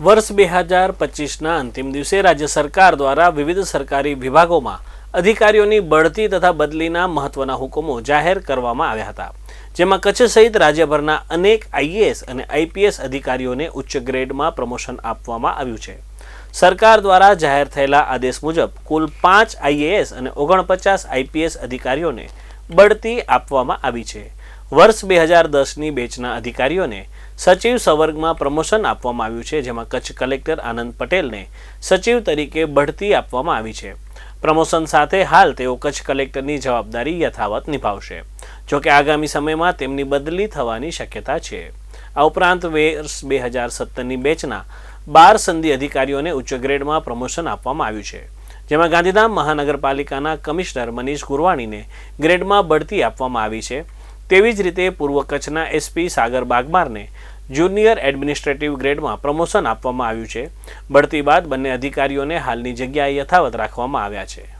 વર્ષ બે હજાર પચીસના અંતિમ દિવસે રાજ્ય સરકાર દ્વારા વિવિધ સરકારી વિભાગોમાં અધિકારીઓની બઢતી તથા બદલીના મહત્વના હુકમો જાહેર કરવામાં આવ્યા હતા. જેમાં કચ્છ સહિત રાજ્યભરના અનેક આઈએએસ અને આઈપીએસ અધિકારીઓને ઉચ્ચ ગ્રેડમાં પ્રમોશન આપવામાં આવ્યું છે. સરકાર દ્વારા જાહેર થયેલા આદેશ મુજબ કુલ પાંચ આઈએએસ અને ઓગણપચાસ આઈપીએસ અધિકારીઓને બઢતી આપવામાં આવી છે. વર્ષ બે હજાર દસની બેચના અધિકારીઓને સચિવ સંવર્ગમાં પ્રમોશન આપવામાં આવ્યું છે, જેમાં કચ્છ કલેક્ટર આનંદ પટેલને સચિવ તરીકે બઢતી આપવામાં આવી છે. પ્રમોશન સાથે હાલ તેઓ કચ્છ કલેક્ટરની જવાબદારી યથાવત નિભાવશે. જોકે આગામી સમયમાં તેમની બદલી થવાની શક્યતા છે. આ ઉપરાંત વર્ષ બે હજાર સત્તરની બેચના બાર સંધિ અધિકારીઓને ઉચ્ચ ગ્રેડમાં પ્રમોશન આપવામાં આવ્યું છે, જેમાં ગાંધીધામ મહાનગરપાલિકાના કમિશનર મનીષ ગુરવાણીને ગ્રેડમાં બઢતી આપવામાં આવી છે. તેવી જ રીતે પૂર્વ કચ્છના એસપી સાગર બાગમારને જુનિયર એડમિનિસ્ટ્રેટિવ ગ્રેડમાં પ્રમોશન આપવામાં આવ્યું છે. બઢતી બાદ બંને અધિકારીઓને હાલની જગ્યાએ યથાવત રાખવામાં આવ્યા છે.